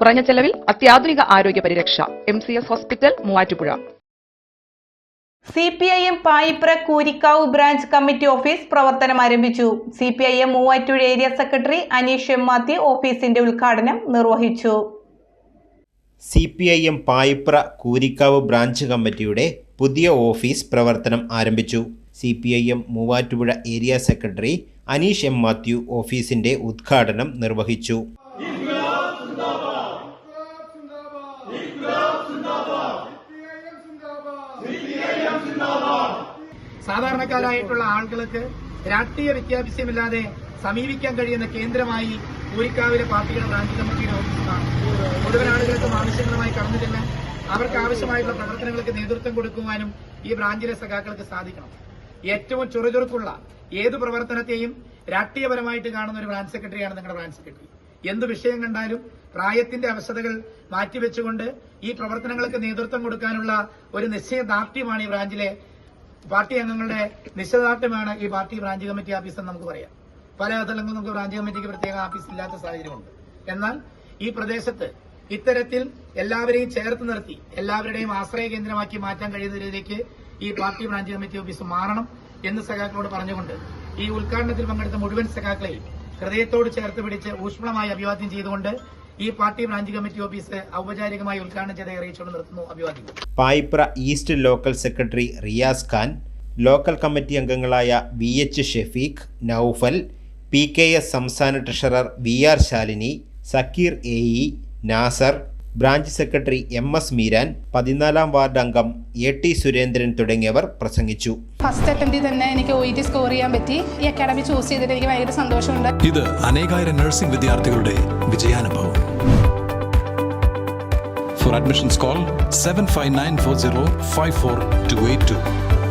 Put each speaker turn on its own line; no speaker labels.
കുറഞ്ഞ ചെലവിൽ അത്യാധുനിക ആരോഗ്യ പരിരക്ഷ. M C S hospital Muvattupuzha.
C P I M Payipra Koorikkavu branch committee office പ്രവർത്തനം ആരംഭിച്ചു. C P I M Muvattur area secretary Aneesh M Mathew ഓഫീസിന്റെ ഉദ്ഘാടനം നിർവഹിച്ചു.
C P I M Payipra Koorikkavu branch കമ്മിറ്റിയുടെ പുതിയ office പ്രവർത്തനം ആരംഭിച്ചു. C P I M Muvattupuzha area secretary Aneesh M Mathew ഓഫീസിന്റെ ഉദ്ഘാടനം നിർവഹിച്ചു.
സാധാരണക്കാരായിട്ടുള്ള ആളുകൾക്ക് രാഷ്ട്രീയ വിദ്യാഭ്യാസമില്ലാതെ സമീപിക്കാൻ കഴിയുന്ന കേന്ദ്രമായി പൂരിക്കാവിലെ പാർട്ടിയുടെ ബ്രാഞ്ച് കമ്മിറ്റിയുടെ ഓഫീസാണ്. മുഴുവൻ ആളുകൾക്കും ആവശ്യങ്ങളുമായി കടന്നു ചെല്ലാൻ അവർക്ക് ആവശ്യമായിട്ടുള്ള പ്രവർത്തനങ്ങൾക്ക് നേതൃത്വം കൊടുക്കുവാനും ഈ ബ്രാഞ്ചിലെ സഖാക്കൾക്ക് സാധിക്കണം. ഏറ്റവും ചുറുചുറുക്കുള്ള ഏത് പ്രവർത്തനത്തെയും രാഷ്ട്രീയപരമായിട്ട് കാണുന്ന ഒരു ബ്രാഞ്ച് സെക്രട്ടറിയാണ് നിങ്ങളുടെ ബ്രാഞ്ച് സെക്രട്ടറി. എന്ത് വിഷയം കണ്ടാലും പ്രായത്തിന്റെ അവസ്ഥകൾ മാറ്റിവെച്ചുകൊണ്ട് ഈ പ്രവർത്തനങ്ങൾക്ക് നേതൃത്വം കൊടുക്കാനുള്ള ഒരു നിശ്ചയദാർഢ്യമാണ് ഈ ബ്രാഞ്ചിലെ പാർട്ടി അംഗങ്ങളുടെ നിശ്ചയദാർഢ്യമാണ് ഈ പാർട്ടി ബ്രാഞ്ച് കമ്മിറ്റി ഓഫീസ് എന്ന് നമുക്ക് പറയാം. പല തലങ്ങളും നമുക്ക് ബ്രാഞ്ച് കമ്മിറ്റിക്ക് പ്രത്യേക ഓഫീസ് ഇല്ലാത്ത സാഹചര്യമുണ്ട്. എന്നാൽ ഈ പ്രദേശത്ത് ഇത്തരത്തിൽ എല്ലാവരെയും ചേർത്ത് നിർത്തി എല്ലാവരുടെയും ആശ്രയ കേന്ദ്രമാക്കി മാറ്റാൻ കഴിയുന്ന രീതിയിലേക്ക് ഈ പാർട്ടി ബ്രാഞ്ച് കമ്മിറ്റി ഓഫീസ് മാറണം എന്ന് സഖാക്കളോട് പറഞ്ഞുകൊണ്ട് ഈ ഉദ്ഘാടനത്തിൽ പങ്കെടുത്ത മുഴുവൻ സഖാക്കളെയും ഹൃദയത്തോട് ചേർത്ത് പിടിച്ച് ഊഷ്മളമായി അഭിവാദ്യം ചെയ്തുകൊണ്ട് ഈ പാർട്ടി ബ്രാഞ്ച് കമ്മിറ്റി ഓഫീസ് ഔപചാരികമായി ഉദ്ഘാടനം ചെയ്ത അറിയിച്ചുകൊണ്ട് നിർത്തുന്നു അഭിവാദ്യം.
Payipra east local secretary Riyas Khan local committee അംഗങ്ങളായ V H Shefeeq Noufal P K S സംസ്ഥാന treasurer V R Shalini Sakkeer A E Nasar branch secretary M S Meeran പതിനാലാം ward അംഗം എ ടി സുരേന്ദ്രൻ തുടങ്ങിയവർ പ്രസംഗിച്ചു.
First അറ്റംപ്റ്റിൽ തന്നെ എനിക്ക് O T score ചെയ്യാൻ പറ്റി. ഈ അക്കാഡമി ചൂസ് ചെയ്തിട്ട് എനിക്ക് ഭയങ്കര സന്തോഷമുണ്ട്.
ഇത് അനേകായിരം നഴ്സിംഗ് വിദ്യാർത്ഥികളുടെ വിജയാനുഭവം. admissions, call 75940